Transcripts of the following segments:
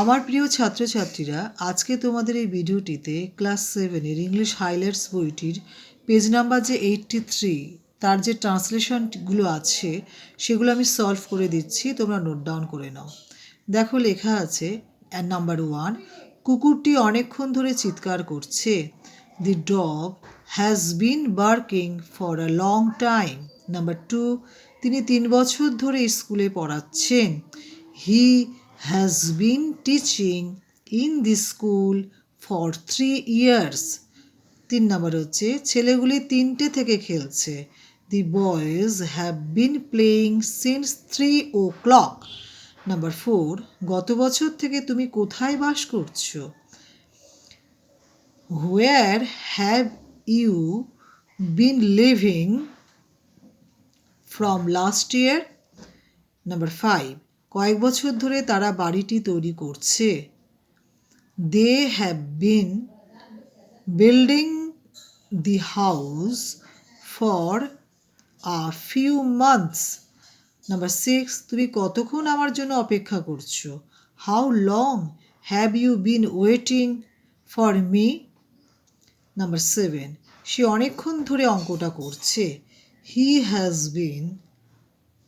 আমার প্রিয় ছাত্রছাত্রীরা, আজকে তোমাদের এই ভিডিওটিতে ক্লাস সেভেনের ইংলিশ হাইলাইটস বইটির পেজ নাম্বার যে এইটটি থ্রি তার যে ট্রান্সলেশনগুলো আছে, সেগুলো আমি সলভ করে দিচ্ছি, তোমরা নোট ডাউন করে নাও। দেখো, লেখা আছে নাম্বার ওয়ান কুকুরটি অনেকক্ষণ ধরে চিৎকার করছে। The dog has been barking for a long time number two তিনি তিন বছর ধরে স্কুলে পড়াচ্ছেন। He has been teaching in the school for three years তিন নম্বর হচ্ছে, ছেলেগুলি তিনটে থেকে খেলছে। The boys have been playing since three o'clock number four গত বছর থেকে তুমি কোথায় বাস করছ? Where have you been living from last year number five কয়েক বছর ধরে তারা বাড়িটি তৈরি করছে। They have been building the house for a few months number six তুমি কতক্ষণ আমার জন্য অপেক্ষা করছ? How long have you been waiting for me number seven সে অনেকক্ষণ ধরে অঙ্কটা করছে। He has been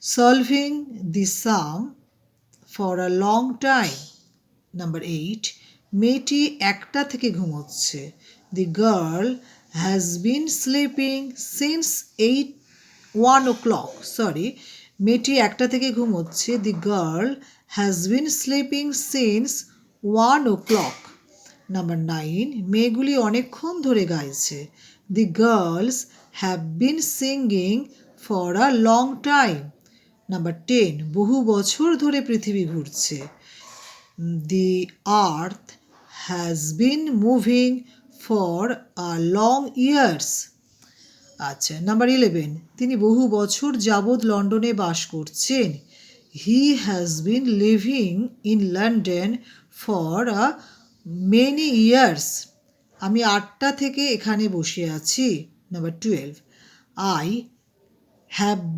solving the sum for a long time number eight মেয়েটি একটা থেকে ঘুমোচ্ছে। The girl has been sleeping since eight one o'clock sorry মেয়েটি একটা থেকে ঘুমোচ্ছে। The girl has been sleeping since one o'clock number nine মেয়েগুলি অনেকক্ষণ ধরে গাইছে। The girls have been singing for a long time number ten বহু বছর ধরে পৃথিবী ঘুরছে। The earth has been moving for a long years আচ্ছা নাম্বার ইলেভেন তিনি বহু বছর যাবৎ লন্ডনে বাস করছেন। He has been living in London for a many years আমি আটটা থেকে এখানে বসে আছি। Number twelve I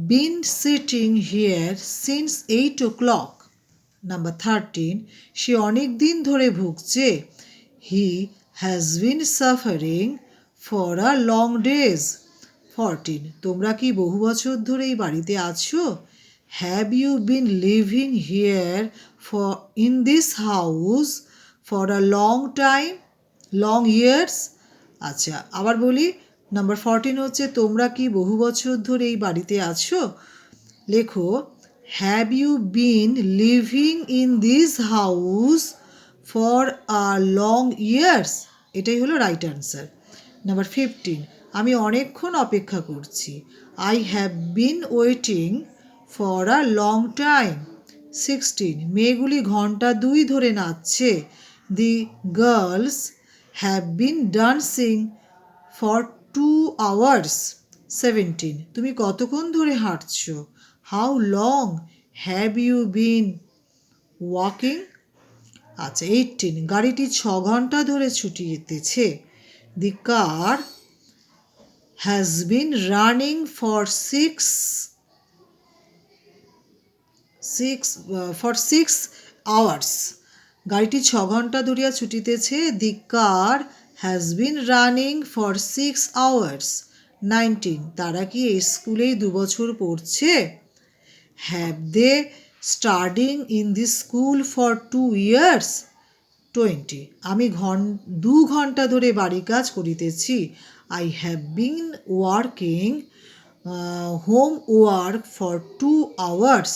been sitting here since eight o'clock number thirteen সে অনেক দিন ধরে ভুগছে। He has been suffering for a long days fourteen তোমরা কি বহু বছর ধরে এই বাড়িতে আছো? Have you been living here for in this house for a long time long years আচ্ছা আবার বলি নাম্বার ফরটিন হচ্ছে, তোমরা কি বহু বছর ধরে এই বাড়িতে আছো? লেখো have you been living in this house for a long years এটাই হলো রাইট অ্যান্সার নাম্বার ফিফটিন আমি অনেকক্ষণ অপেক্ষা করছি। I have been waiting for a long time sixteen মেয়েগুলি ঘণ্টা দুই ধরে নাচছে। The girls have been dancing for two hours seventeen তুমি কতক্ষণ ধরে হাঁটছো? How long have you been walking আচ্ছা এইটিন গাড়িটি ছ ঘণ্টা ধরে ছুটিয়েতেছে the car has been running for six six for six hours গাড়িটি ছ ঘণ্টা ধরিয়া ছুটিতেছে। The car has been running for six hours nineteen তারা কি এই স্কুলেই দু বছর পড়ছে? Have they studying in the school for two years twenty আমি ঘন, দু ঘণ্টা ধরে বাড়ি কাজ করিতেছি। I have been working homework for two hours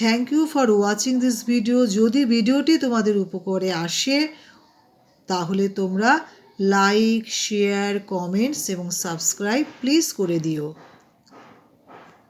thank you for watching this video যদি ভিডিওটি তোমাদের উপকারে আসে, তাহলে তোমরা লাইক শেয়ার কমেন্টস এবং সাবস্ক্রাইব প্লিজ করে দিও।